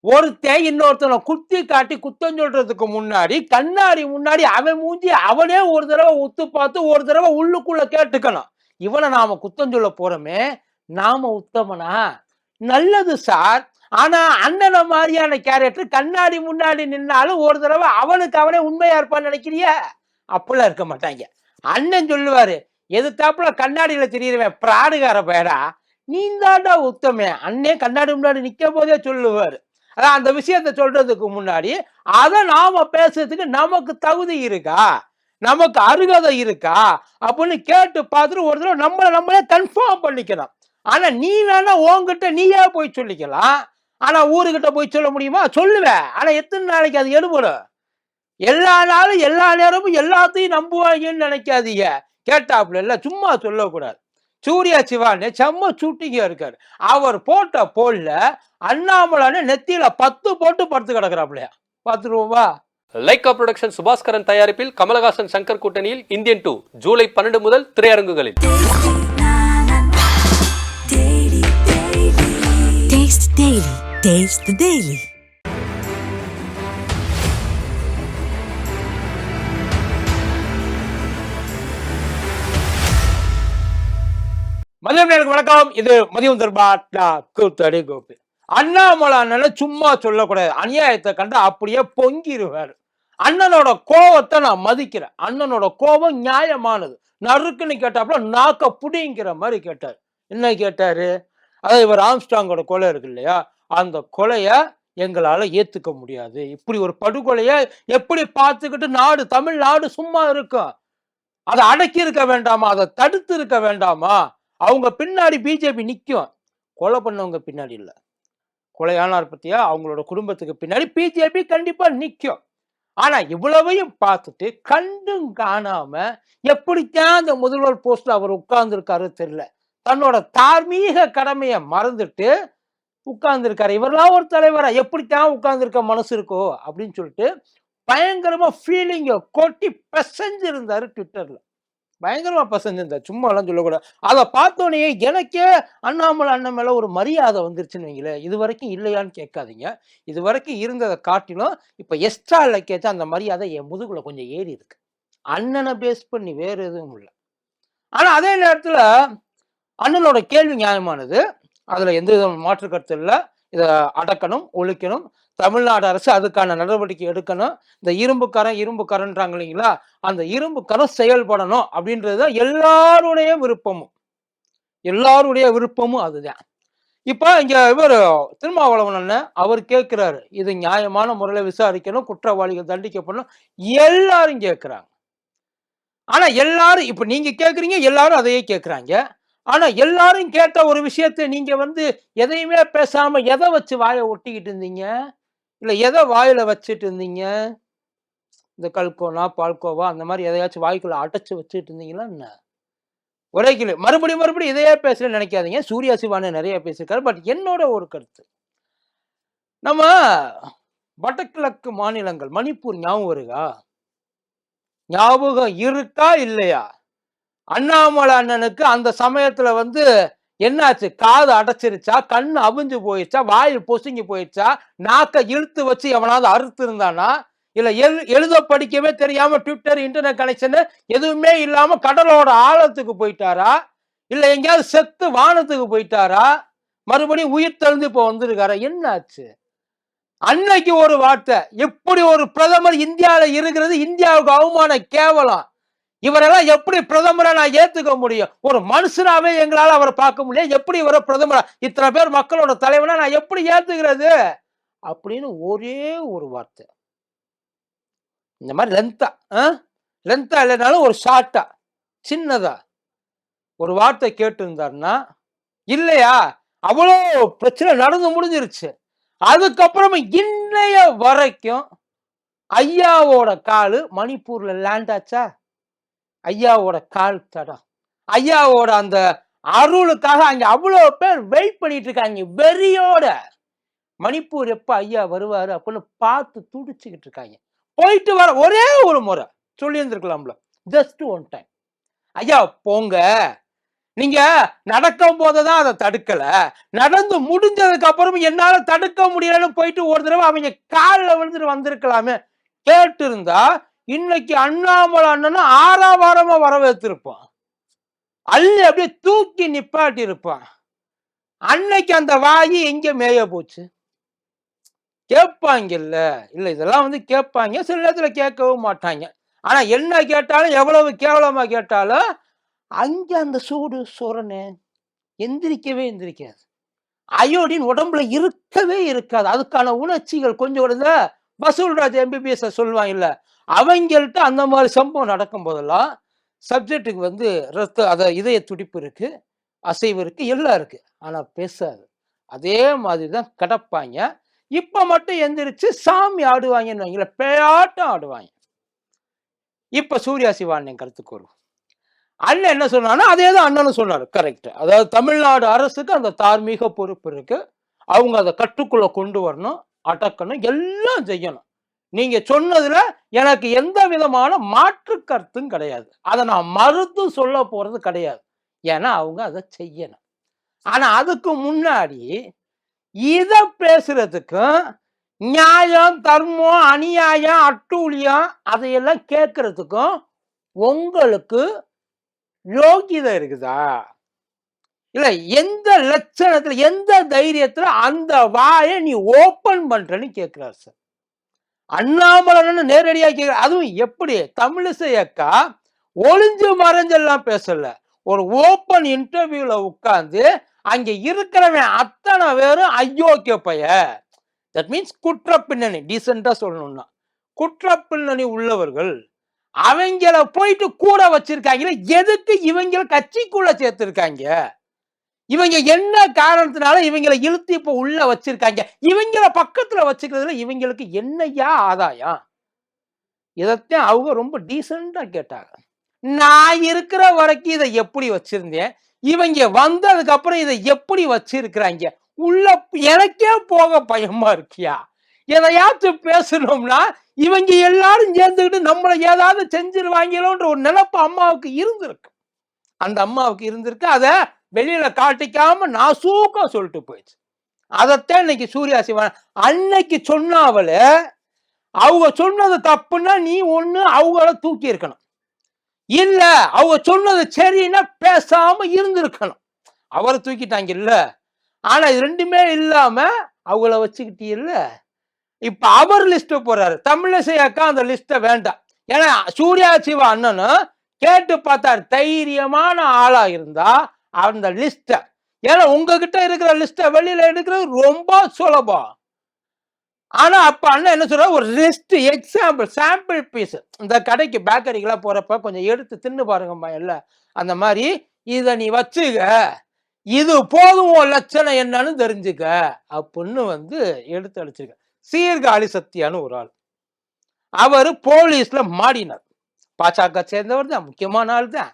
ஒருத்தன் இன்னொருத்தனை குத்தி காட்டி குத்தம் சொல்றதுக்கு முன்னாடி கண்ணாடி முன்னாடி அவன் மூஞ்சி அவனே ஒரு தடவை உத்து பார்த்து ஒரு தடவை உள்ளுக்குள்ள கேட்டுக்கணும். இவனை நாம குத்தம் சொல்ல போறோமே நாம உத்தமனா? நல்லது சார். ஆனா அண்ணனை மாதிரியான கேரக்டர் கண்ணாடி முன்னாடி நின்னாலும் ஒரு தடவை அவனுக்கு அவனே உண்மையா இருப்பான்னு நினைக்கிறிய? அப்படிலாம் இருக்க மாட்டாங்க. அண்ணன் சொல்லுவாரு எதிர்த்தாப்புல கண்ணாடியில தெரியுறவன் பிராடுகார பயடா நீ தாண்டா உத்தமே. அண்ணே கண்ணாடி முன்னாடி நிக்க போதே சொல்லுவாரு. அதான் அந்த விஷயத்த சொல்றதுக்கு முன்னாடி அதை நாம பேசுறதுக்கு நமக்கு தகுதி இருக்கா? நமக்கு அருகதை இருக்கா? அப்படின்னு கேட்டு பார்த்துட்டு ஒரு தடவை நம்மளை நம்மளே கன்ஃபார்ம் பண்ணிக்கலாம் ஆனா நீ வேணா உன்கிட்ட நீயே போய் சொல்லிக்கலாம். ஆனா ஊருகிட்ட போய் சொல்ல முடியுமா? சொல்லுவேன் ஆனா எத்தனை நாளைக்கு அது எழுபடும்? எல்லா நாளும் எல்லா நேரமும் எல்லாத்தையும் நம்புவாங்கன்னு நினைக்காதீங்க. கேட்டாப்புல இல்ல சும்மா சொல்லக்கூடாது. சூர்யா சிவான்னு செம்ம சூட்டிங்க இருக்காரு. அவர் போட்ட போல்ல அண்ணாமலான்னு நெத்தியில பத்து போட்டு படுத்து கிடக்குறாப்லையா பார்த்துருவோமா லைக்கா புரொடக்ஷன் சுபாஸ்கரன் தயாரிப்பில் கமலஹாசன் சங்கர் கூட்டணியில் இந்தியன் டூ ஜூலை பன்னெண்டு முதல் திரையரங்குகளில். மதியம் நேருக்கு வணக்கம். இது மதியம் தர்பாட்லா கூத்தடி கோபி. அண்ணாமலை சும்மா சொல்லக்கூடாது. அநியாயத்தை கண்டு அப்படியே பொங்கிடுவார் அண்ணனோட கோவத்தை நான் மதிக்கிறேன். அண்ணனோட கோபம் நியாயமானது. நறுக்குன்னு கேட்டாப்புல நாக்க புடிங்கிற மாதிரி கேட்டார். என்ன கேட்டாரு? அதாவது இவர் ஆம்ஸ்டாங்கோட கொலை இருக்கு இல்லையா? அந்த கொலைய எங்களால ஏத்துக்க முடியாது. இப்படி ஒரு படுகொலைய எப்படி பார்த்துக்கிட்டு நாடு தமிழ்நாடு சும்மா இருக்கும் அதை அடக்கி இருக்க வேண்டாமா? அதை தடுத்து இருக்க வேண்டாமா? அவங்க பின்னாடி பிஜேபி நிற்கும் கொலை பண்ணவங்க பின்னாடி இல்லை. கொலையானார் பற்றியா அவங்களோட குடும்பத்துக்கு பின்னாடி பிஜேபி கண்டிப்பாக நிற்கும் ஆனால் இவ்வளவையும் பார்த்துட்டு கண்டும் காணாமல் எப்படித்தான் அந்த முதல்வர் போஸ்டில் அவர் உட்கார்ந்துருக்காரு தெரியல. தன்னோட தார்மீக கடமையை மறந்துட்டு உட்கார்ந்துருக்காரு. இவரெல்லாம் ஒரு தலைவரா? எப்படித்தான் உட்கார்ந்துருக்க மனசு இருக்கோ அப்படின்னு சொல்லிட்டு பயங்கரமாக ஃபீலிங்கை கொட்டி பெசஞ்சிருந்தாரு ட்விட்டரில் பயங்கரமா பசங்க சும்மா எல்லாம் சொல்லக்கூடாது. அதை பார்த்தோன்னே எனக்கே அண்ணாமலை அண்ணன் மேல ஒரு மரியாதை வந்துருச்சுன்னு வைங்களேன். இது வரைக்கும் இல்லையான்னு கேட்காதீங்க. இது வரைக்கும் இருந்ததை காட்டிலும் இப்ப எக்ஸ்ட்ரா கேட்டா அந்த மரியாதை என் முதுகுல கொஞ்சம் ஏறி இருக்கு. அண்ணனை பேஸ் பண்ணி வேற எதுவும் இல்லை. ஆனா அதே நேரத்துல அண்ணனோட கேள்வி நியாயமானது. அதுல எந்த வித மாற்று கருத்து இல்லை. இதை அடக்கணும் ஒழிக்கணும். தமிழ்நாடு அரசு அதுக்கான நடவடிக்கை எடுக்கணும். இந்த இரும்புக்கரம் இரும்புக்கரன்றாங்க இல்லைங்களா? அந்த இரும்புக்கரம் செயல்படணும் அப்படின்றது தான் எல்லாருடைய விருப்பமும். எல்லாருடைய விருப்பமும் அதுதான். இப்போ இங்கே இவர் திருமாவளவன் அவர் கேட்குறாரு இது நியாயமான முறையில் விசாரிக்கணும் குற்றவாளிகள் தண்டிக்கப்படணும் எல்லாரும் கேட்குறாங்க. ஆனால் எல்லாரும் இப்போ நீங்கள் கேட்குறீங்க எல்லாரும் அதையே கேட்குறாங்க. ஆனா எல்லாரும் கேட்ட ஒரு விஷயத்தை நீங்க வந்து எதையுமே பேசாம எதை வச்சு வாயை ஒட்டிக்கிட்டு இருந்தீங்க? இல்லை எதை வாயில் வச்சுட்டு இருந்தீங்க இந்த கல்கோனா பால்கோவா அந்த மாதிரி எதையாச்சும் வாய்க்குள்ள அடைச்சு வச்சுட்டு இருந்தீங்களா என்ன? ஒரே கிலோ மறுபடியும் மறுபடியும் இதையே பேசல நினைக்காதீங்க. சூர்யா சிவானு நிறைய பேசியிருக்காரு. பட் என்னோட ஒரு கருத்து. நம்ம வடகிழக்கு மாநிலங்கள் மணிப்பூர் ஞாபகம் வருகா ஞாபகம் இருக்கா? இல்லையா? அண்ணாமலை அண்ணனுக்கு அந்த சமயத்துல வந்து என்னாச்சு? காது அடைச்சிருச்சா? கண் அவிஞ்சு போயிடுச்சா? வாய் பொசுங்கி போயிடுச்சா? நாக்க இழுத்து வச்சு எவனாவது அறுத்து இருந்தானா இல்ல எழு எழுத படிக்கவே தெரியாம ட்விட்டர் இன்டர்நெட் கனெக்ஷன் எதுவுமே இல்லாம கடலோட ஆழத்துக்கு போயிட்டாரா? இல்ல எங்கேயாவது செத்து வானத்துக்கு போயிட்டாரா? மறுபடியும் உயிர் தெழுந்து இப்போ வந்திருக்காரா? என்னாச்சு? அன்னைக்கு ஒரு வார்த்தை. எப்படி ஒரு பிரதமர் இந்தியாவில இருக்கிறது? இந்தியாவுக்கு அவமான கேவலம். இவரெல்லாம் எப்படி பிரதமரை நான் ஏத்துக்க முடியும்? ஒரு மனுஷனாவே எங்களால அவரை பார்க்க முடியாது எப்படி இவரை பிரதமரா? இத்தனை பேர் மக்களோட தலைவனா நான் எப்படி ஏத்துக்கிறது? அப்படின்னு ஒரே ஒரு வார்த்தை. இந்த மாதிரி லென்த்தா லென்த்தா இல்லைனாலும் ஒரு ஷார்ட்டா சின்னதா. ஒரு வார்த்தை கேட்டு இருந்தாருன்னா இல்லையா அவ்வளோ பிரச்சனை நடந்து முடிஞ்சிருச்சு. அதுக்கப்புறமா இன்னைய வரைக்கும் ஐயாவோட காலு மணிப்பூர்ல லேண்ட் ஆச்சா? ஐயாவோட கால் தடம் ஐயாவோட அந்த அருளுக்காக அங்க அவ்வளோ பேர் வெயிட் பண்ணிட்டு இருக்காங்க வெறியோட. மணிப்பூர் எப்ப ஐயா வருவாரு அப்படின்னு பார்த்து துடிச்சுக்கிட்டு இருக்காங்க போயிட்டு வர ஒரே ஒரு முறை சொல்லி இருந்திருக்கலாம்ல ஜஸ்ட் ஒன் டைம் ஐயா போங்க. நீங்க நடக்கும் போதுதான் அதை தடுக்கல. நடந்து முடிஞ்சதுக்கு அப்புறம் என்னால தடுக்க முடியலன்னு போயிட்டு ஒரு தடவை அவங்க காலில் விழுந்துட்டு வந்திருக்கலாமே. கேட்டு இருந்தா இன்னைக்கு அண்ணாமலை அண்ணனும் ஆறாவாரமா வரவேற்றிருப்பான். அள்ளி அப்படியே தூக்கி நிப்பாட்டி இருப்பான் அன்னைக்கு அந்த வாயி எங்க மேய போச்சு? கேட்பாங்கல்ல. இல்லை இதெல்லாம் வந்து கேட்பாங்க. சில நேரத்தில் கேட்கவும் மாட்டாங்க. ஆனா என்ன கேட்டாலும் எவ்வளவு கேவலமா கேட்டாலும் அங்க அந்த சூடு சொரணு எந்திரிக்கவே எந்திரிக்காது. அயோடின் உடம்புல இருக்கவே இருக்காது. அதுக்கான உணர்ச்சிகள் கொஞ்சம் கூட வசூல்ராஜ் எம்பிபிஎஸ் சொல்லுவாங்க அவங்கள்ட்ட அந்த மாதிரி சம்பவம் நடக்கும் போதெல்லாம் சப்ஜெக்ட்டுக்கு வந்து ரத்த அதை இதய துடிப்பு இருக்கு அசைவு இருக்கு எல்லாம் இருக்கு. ஆனா பேசாது. அதே மாதிரி தான் கிடப்பாங்க. இப்ப மட்டும் எந்திரிச்சு சாமி ஆடுவாங்கன்னு வைங்களேன் பேயாட்டம் ஆடுவாங்க. இப்ப சூர்யா சிவான் கருத்துக்கு வரும் அண்ணன் என்ன சொன்னான்னா அதே தான் அண்ணனும் சொன்னார். கரெக்ட் அதாவது தமிழ்நாடு அரசுக்கு அந்த தார்மீக பொறுப்பு இருக்கு. அவங்க அதை கட்டுக்குள்ள கொண்டு வரணும் அடக்கணும் எல்லாம் செய்யணும். நீங்க சொன்னதுல எனக்கு எந்த விதமான மாற்று கருத்தும் கிடையாது. அதை நான் மறுத்து சொல்ல போறது கிடையாது. ஏன்னா அவங்க அதை செய்யணும். ஆனா அதுக்கு முன்னாடி இத பேசுறதுக்கும் நியாயம் தர்மம் அநியாயம் அட்டூழியம் அதையெல்லாம் கேட்கறதுக்கும் உங்களுக்கு யோகிதை இருக்குதா? இல்லை எந்த லட்சணத்தில் எந்த தைரியத்தில் அந்த வாயை நீ ஓப்பன் பண்ணுறேன்னு கேட்குறாரு சார். அண்ணாமலன்னு நேரடியாக கேட்க அதுவும் எப்படி? தமிழிசை அக்கா ஒளிஞ்சு மறைஞ்செல்லாம் பேசல. ஒரு ஓப்பன் இன்டர்வியூல உட்கார்ந்து அங்க இருக்கிறவன் அத்தனை பேரும் அயோக்கிய பைய. தட் மீன்ஸ் குற்ற பின்னணி டீசெண்டா சொல்லணும்னா. குற்ற பின்னணி உள்ளவர்கள் அவங்கள போயிட்டு கூட வச்சிருக்காங்களே எதுக்கு இவங்களை கட்சிக்குள்ள சேர்த்திருக்காங்க? இவங்க என்ன காரணத்தினால இவங்களை இழுத்து இப்போ உள்ள வச்சிருக்காங்க? இவங்கள பக்கத்துல வச்சுக்கிறதுல இவங்களுக்கு என்னையா ஆதாயம்? இதைத்தான் அவங்க ரொம்ப டீசெண்டா கேட்டாங்க. நான் இருக்கிற வரைக்கும் இதை எப்படி வச்சிருந்தேன்? இவங்க வந்ததுக்கு அப்புறம் இதை எப்படி வச்சிருக்கிறாங்க? உள்ள எனக்கே போக பயமா இருக்கியா? எதையாச்சும் பேசணும்னா இவங்க எல்லாரும் சேர்ந்துக்கிட்டு நம்மளை ஏதாவது செஞ்சிருவாங்களோன்ற ஒரு நினப்பு அம்மாவுக்கு இருந்திருக்கு. அந்த அம்மாவுக்கு இருந்திருக்கு. அதை வெளியில காட்டிக்காம நாசூக்கா சொல்லிட்டு போயிடுச்சு. அதைத்தான் இன்னைக்கு சூர்யா சிவன் அன்னைக்கு சொன்னாவல அவங்க சொன்னது தப்புன்னா நீ ஒண்ணு அவங்கள தூக்கி இருக்கணும். இல்ல அவங்க சொன்னது சரின்னா பேசாம இருந்திருக்கணும். அவரை தூக்கிட்டாங்க இல்ல. ஆனா இது ரெண்டுமே இல்லாம அவங்கள வச்சுக்கிட்டீ இல்ல இப்ப அவர் லிஸ்ட் போறாரு. தமிழிசை அக்கா அந்த லிஸ்ட வேண்டாம். ஏன்னா சூர்யா சிவா அண்ணனும் கேட்டு பார்த்தார். தைரியமான ஆளா இருந்தா அந்த லிஸ்ட ஏன்னா உங்ககிட்ட இருக்கிற லிஸ்ட வெளியில எடுக்கிறது ரொம்ப சுலபம். ஆனா அப்ப அண்ணன் என்ன சொல்ற ஒரு லிஸ்ட் எக்ஸாம்பிள் சாம்பிள் பீஸ் இந்த கடைக்கு பேக்கரிக்கெல்லாம் போறப்ப கொஞ்சம் எடுத்து தின்னு பாருங்கம்மா இல்ல அந்த மாதிரி இதை நீ வச்சுக்க. இது போதும் லட்சணம் என்னன்னு தெரிஞ்சுக்க. அப்படின்னு வந்து எடுத்து அடிச்சிருக்க சீர்காழி சத்தியான்னு ஒரு ஆள். அவர் போலீஸ்ல மாடினார். பாஜக சேர்ந்தவர் தான் முக்கியமான ஆள் தான்.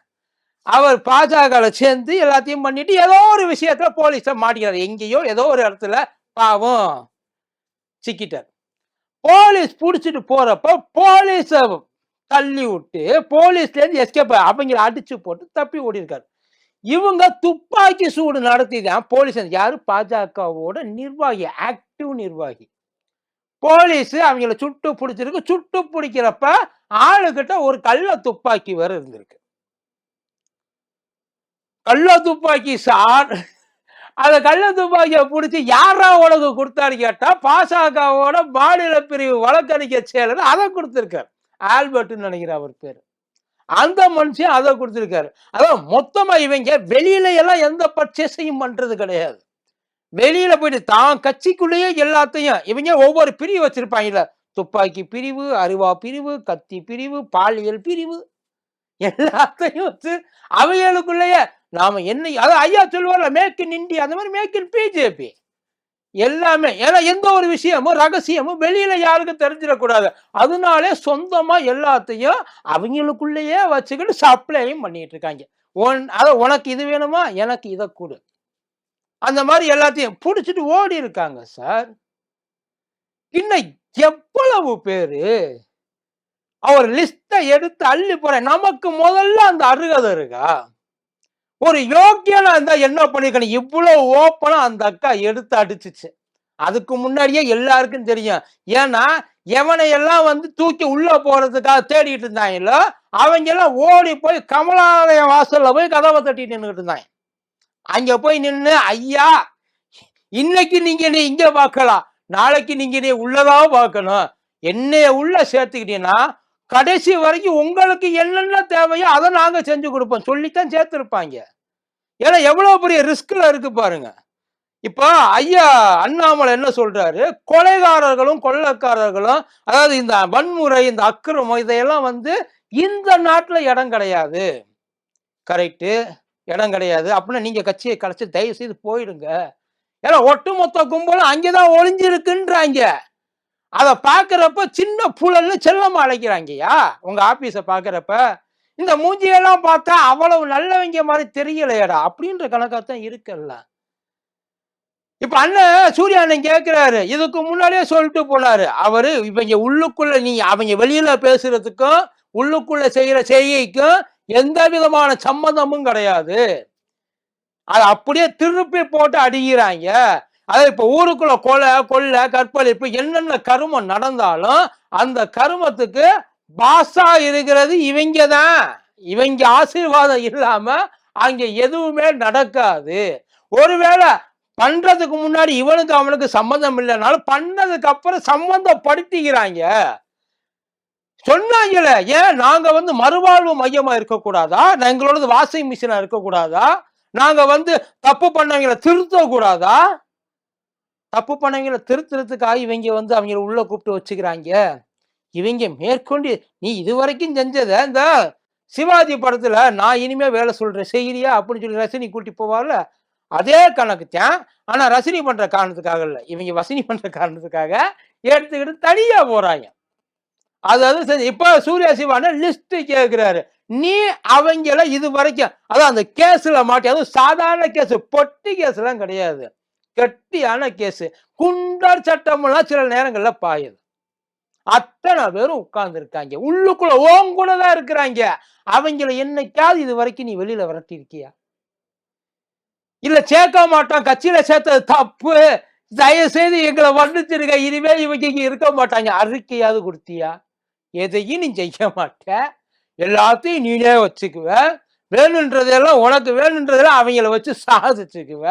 அவர் பாஜகவில் சேர்ந்து எல்லாத்தையும் பண்ணிட்டு ஏதோ ஒரு விஷயத்துல போலீஸ மாட்டிக்கிறார். எங்கேயோ ஏதோ ஒரு இடத்துல பாவம் சிக்கிட்டார். போலீஸ் பிடிச்சிட்டு போறப்ப போலீஸ தள்ளி விட்டு போலீஸ்ல இருந்து எஸ்கேப் அவங்கள அடிச்சு போட்டு தப்பி ஓடிருக்காரு. இவங்க துப்பாக்கி சூடு நடத்தி தான் போலீஸ் யாரு? பாஜகவோட நிர்வாகி ஆக்டிவ் நிர்வாகி. போலீஸ் அவங்கள சுட்டு பிடிச்சிருக்கு. சுட்டு பிடிக்கிறப்ப ஆளுகிட்ட ஒரு கள்ள துப்பாக்கி வேற இருந்திருக்கு. கள்ள துப்பாக்கி சார். அந்த கள்ள துப்பாக்கியை பிடிச்சி யாரா உனக்கு கொடுத்தான்னு கேட்டா பாசகவோட மாநில பிரிவு வழக்கறிஞர் செயலர் அதை கொடுத்துருக்காரு. ஆல்பர்ட்னு நினைக்கிறார் அவர் பேர். அந்த மனுஷன் அதை கொடுத்துருக்காரு. அதான் மொத்தமா இவங்க வெளியில எல்லாம் எந்த பர்ச்சேஸையும் பண்றது கிடையாது. வெளியில போயிட்டு தான் கட்சிக்குள்ளேயே எல்லாத்தையும் இவங்க ஒவ்வொரு பிரிவு வச்சிருப்பாங்கல்ல. துப்பாக்கி பிரிவு அருவா பிரிவு கத்தி பிரிவு பாலியல் பிரிவு. எல்லாத்தையும் வச்சு அவைகளுக்குள்ளேயே நாம என்ன அதான் ஐயா சொல்லுவார்ல மேக் இன் இந்தியா அந்த மாதிரி மேக் இன் பிஜேபி எல்லாமே ஏன்னா எந்த ஒரு விஷயமும் ரகசியமும் வெளியில யாருக்கும் தெரிஞ்சிடக்கூடாது. அதனாலே சொந்தமா எல்லாத்தையும் அவங்களுக்குள்ளேயே வச்சுக்கிட்டு சப்ளையும் பண்ணிட்டு இருக்காங்க. உன் அதான் உனக்கு இது வேணுமா? எனக்கு இதை கொடு. அந்த மாதிரி எல்லாத்தையும் பிடிச்சிட்டு ஓடி இருக்காங்க சார். இன்னும் எவ்வளவு பேரு அவர் லிஸ்டை எடுத்து அள்ளி போற நமக்கு முதல்ல அந்த அருகதை இருக்கா? ஒரு யோக்கியனா இருந்தா என்ன பண்ணிருக்கணும்? இவ்வளவு ஓப்பனா அந்த அக்கா எடுத்து அடிச்சுச்சு. அதுக்கு முன்னாடியே எல்லாருக்கும் தெரியும். ஏன்னா எவனை எல்லாம் வந்து தூக்கி உள்ள போறதுக்காக தேடிட்டு இருந்தாங்களோ அவங்க எல்லாம் ஓடி போய் கமலாலயம் வாசல்ல போய் கதவை தட்டிட்டு நின்றுட்டு இருந்தாங்க. அங்க போய் நின்று ஐயா இன்னைக்கு நீங்க நீ இங்க பார்க்கலாம். நாளைக்கு நீங்க நீ உள்ளதா பார்க்கணும். என்னைய உள்ள சேர்த்துக்கிட்டீங்கன்னா கடைசி வரைக்கும் உங்களுக்கு என்னென்ன தேவையோ அதை நாங்க செஞ்சு கொடுப்போம். சொல்லித்தான் சேர்த்துருப்பாங்க. ஏன்னா எவ்வளவு பெரிய ரிஸ்க்ல இருக்கு பாருங்க. இப்போ ஐயா அண்ணாமலை என்ன சொல்றாரு? கொலைகாரர்களும் கொள்ளக்காரர்களும் அதாவது இந்த வன்முறை இந்த அக்கிரமம் இதையெல்லாம் வந்து இந்த நாட்டில் இடம் கிடையாது. கரெக்டு இடம் கிடையாது. அப்படின்னா நீங்க கட்சியை கலைச்சி தயவு செய்து போயிடுங்க. ஏன்னா ஒட்டுமொத்த கும்பலும் அங்கேதான் ஒளிஞ்சிருக்குன்றாங்க. அதை பார்க்குறப்ப சின்ன புழல்னு செல்லமா அழைக்கிறாங்கய்யா. உங்கள் ஆஃபீஸை பார்க்குறப்ப இந்த மூஞ்சியெல்லாம் பார்த்தா அவ்வளவு நல்லவங்க மாதிரி தெரியலையடா அப்படின்ற கணக்காத்தான் இருக்குல்ல இப்ப அண்ணன் சூர்யா அண்ணன் கேட்கிறாரு இதுக்கு முன்னாடியே சொல்லிட்டு போனாரு. அவரு இவங்க உள்ளுக்குள்ள நீ அவங்க வெளியில பேசுறதுக்கும் உள்ளுக்குள்ள செய்யற செய்கைக்கும் எந்த விதமான சம்மந்தமும் கிடையாது. அதை அப்படியே திருப்பி போட்டு அடிக்கிறாங்க. அதாவது இப்ப ஊருக்குள்ள கொலை கொள்ளை கற்பழிப்பு என்னென்ன கருமம் நடந்தாலும் அந்த கருமத்துக்கு பாசா இருக்கிறது இவங்க தான் இவங்க ஆசீர்வாதம் இல்லாம அங்க எதுவுமே நடக்காது. ஒருவேளை பண்றதுக்கு முன்னாடி இவனுக்கு அவனுக்கு சம்மந்தம் இல்லைனாலும் பண்ணதுக்கு அப்புறம் சம்மந்தப்படுத்திக்கிறாங்க சொன்னாங்கல்ல ஏன் நாங்க வந்து மறுவாழ்வு மையமா இருக்கக்கூடாதா? எங்களோடது வாஷிங் மிஷினா இருக்கக்கூடாதா? நாங்க வந்து தப்பு பண்ணவங்களை திருத்த கூடாதா தப்பு பண்ணவங்களை திருத்துறதுக்காக இவங்க வந்து அவங்கள உள்ள கூப்பிட்டு வச்சுக்கிறாங்க. இவங்க மேற்கொண்டு நீ இதுவரைக்கும் செஞ்சத இந்த சிவாஜி படத்துல நான் இனிமே வேலை சொல்றேன் செய்கிறியா அப்படின்னு சொல்லி ரசினி கூட்டி போவார்ல அதே கணக்கு தான் ஆனா ரசினி பண்ற காரணத்துக்காக இல்லை. இவங்க வசினி பண்ற காரணத்துக்காக எடுத்துக்கிட்டு தனியா போறாங்க. அதாவது சரி இப்ப சூர்யா சிவான லிஸ்ட் கேட்கிறாரு நீ அவங்கள இது வரைக்கும் அதான் அந்த கேஸ்ல மாட்டி அதுவும் சாதாரண கேஸ் பொட்டி கேஸ் எல்லாம் கிடையாது. கெட்டியான கேஸ் குண்டர் சட்டமெல்லாம் சில நேரங்கள்ல பாயுது. அத்தனை பேரும் உட்கார்ந்து இருக்காங்க உள்ளுக்குள்ள ஓங்குள்ள தான் இருக்கிறாங்க. அவங்கள என்னைக்காவது இது வரைக்கும் நீ வெளியில விரட்டி இருக்கியா இல்ல சேர்க்க மாட்டோம் கட்சியில சேர்த்தது தப்பு. தயவு செய்து எங்களை வர்ணிச்சிருக்க இனிமே இவங்க இருக்க மாட்டாங்க. அறிக்கையாவது கொடுத்தியா? எதையும் நீ செய்ய மாட்ட. எல்லாத்தையும் நீனே வச்சுக்குவ. வேணுன்றதெல்லாம் உனக்கு வேணுன்றதெல்லாம் அவங்கள வச்சு சாதிச்சுக்குவ.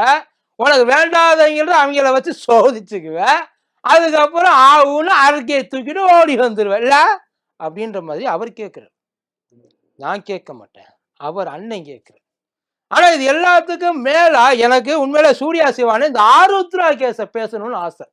உனக்கு வேண்டாதவங்கள அவங்கள வச்சு சோதிச்சுக்குவ. அதுக்கப்புறம் ஆவுன்னு அறிக்கையை தூக்கிட்டு ஓடி வந்துடுவேன்ல அப்படின்ற மாதிரி அவர் கேட்குறார் நான் கேட்க மாட்டேன். அவர் அண்ணன் கேட்குறார் ஆனால் இது எல்லாத்துக்கும் மேலே எனக்கு உண்மையில சூர்யா சிவானு இந்த ஆருத்ரா கேஸை பேசணும்னு ஆசை.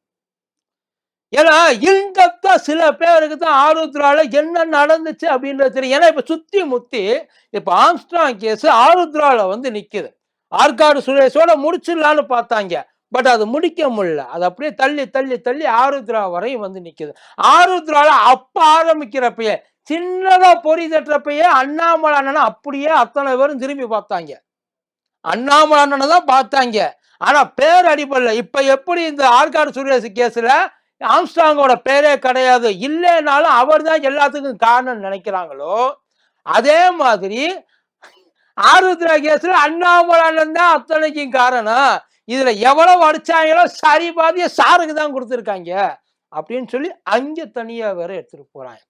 ஏன்னா இன்டப்தா சில பேருக்கு தான் ஆருத்ரால என்ன நடந்துச்சு அப்படின்றது தெரியும். ஏன்னா இப்ப சுத்தி முத்தி இப்ப ஆம்ஸ்ட்ராங் கேஸ் ஆருத்ரால வந்து நிக்குது. ஆற்காடு சுரேஷோட முடிச்சிடலான்னு பார்த்தாங்க. பட் அது முடிக்க முடியல. அது அப்படியே தள்ளி தள்ளி தள்ளி ஆருத்ரா வரையும் வந்து நிக்குது. ஆருத்ரால அப்ப ஆரம்பிக்கிறப்பயே சின்னதா பொறி தட்டுறப்பயே அண்ணாமலை அண்ணனை அப்படியே அத்தனை பேரும் திரும்பி பார்த்தாங்க. அண்ணாமலை அண்ணனை தான் பார்த்தாங்க. ஆனா பேர் அடிபடல. இப்ப எப்படி இந்த ஆற்காடு சுரேஷ் கேஸ்ல ஆம்ஸ்டாங்கோட பேரே கிடையாது. இல்லைனாலும் அவர் தான் எல்லாத்துக்கும் காரணம் நினைக்கிறாங்களோ அதே மாதிரி ஆருத்ரா கேஸ்ல அண்ணாமலை அண்ணன் தான் அத்தனைக்கும் காரணம். இதுல எவ்வளவு அடிச்சாங்களோ சரி பாதிய சாருக்கு தான் கொடுத்துருக்காங்க அப்படின்னு சொல்லி அங்க தனியா வேற எடுத்துட்டு போறாங்க.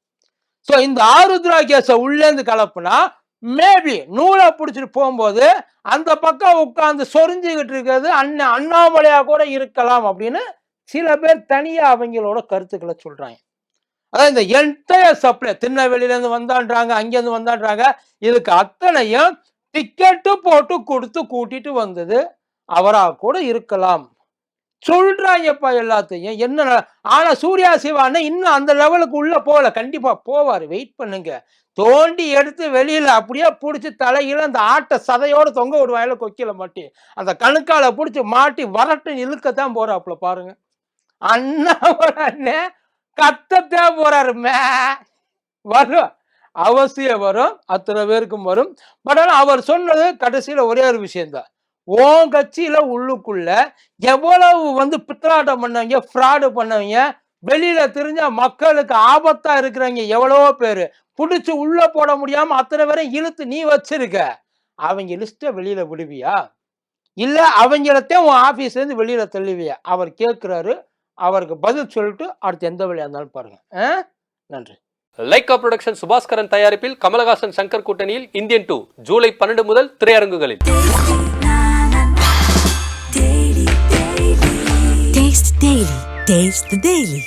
ஸோ இந்த ஆருத்ரா கேஸ உள்ளேந்து கலப்புனா மேபி நூலை பிடிச்சிட்டு போகும்போது அந்த பக்கம் உட்காந்து சொரிஞ்சுக்கிட்டு இருக்கிறது அண்ணன் அண்ணாமலையா கூட இருக்கலாம் அப்படின்னு சில பேர் தனியா அவங்களோட கருத்துக்களை சொல்றாங்க. அதான் இந்த என்டையர் சப்ளை திருநெல்வேலியிலேருந்து வந்தான்றாங்க அங்கேருந்து வந்தான்றாங்க இதுக்கு அத்தனையும் டிக்கெட்டு போட்டு கொடுத்து கூட்டிட்டு வந்தது அவராக கூட இருக்கலாம். சொல்றாங்கப்பா எல்லாத்தையும். என்ன ஆனா சூர்யா சிவான்னு இன்னும் அந்த லெவலுக்கு உள்ள போகல. கண்டிப்பா போவாரு. வெயிட் பண்ணுங்க. தோண்டி எடுத்து வெளியில அப்படியே பிடிச்சி தலையில அந்த ஆட்டை சதையோட தொங்க விடுவாயில கொக்கில மாட்டி. அந்த கணுக்கால பிடிச்சி மாட்டி வரட்டு இழுக்கத்தான் போறாப்புல பாருங்க. அண்ணாமலை கத்தத்தான் போறாரு. மே வரும். அவசியம் வரும் அத்தனை பேருக்கும் வரும். பட் ஆனால் அவர் சொன்னது கடைசியில் ஒரே ஒரு விஷயம்தான். உன் கட்சியில உள்ளுக்குள்ள எவ்வளவு வந்து பித்தலாட்டம் பண்ணவங்க ஃப்ராடு பண்ணவங்க வெளியில தெரிஞ்ச மக்களுக்கு ஆபத்தா இருக்கிறவங்க எவ்வளவோ பேரு. புடிச்சு உள்ள போட முடியாம அத்தனை பேரை இழுத்து நீ வச்சிருக்க. அவங்க லிஸ்ட்டை வெளியில விடுவியா? இல்ல அவங்களத்தையும் உன் ஆபீஸ்ல இருந்து வெளியில தள்ளுவியா? அவர் கேட்கிறாரு அவருக்கு பதில் சொல்லிட்டு அடுத்து எந்த வழியா இருந்தாலும் பாருங்க ஆ? நன்றி லைகா புரொடக்ஷன் சுபாஸ்கரன் தயாரிப்பில் கமலஹாசன் சங்கர் கூட்டணியில் இந்தியன் டூ ஜூலை பன்னெண்டு முதல் திரையரங்குகளில் Taste Daily. Taste the Daily.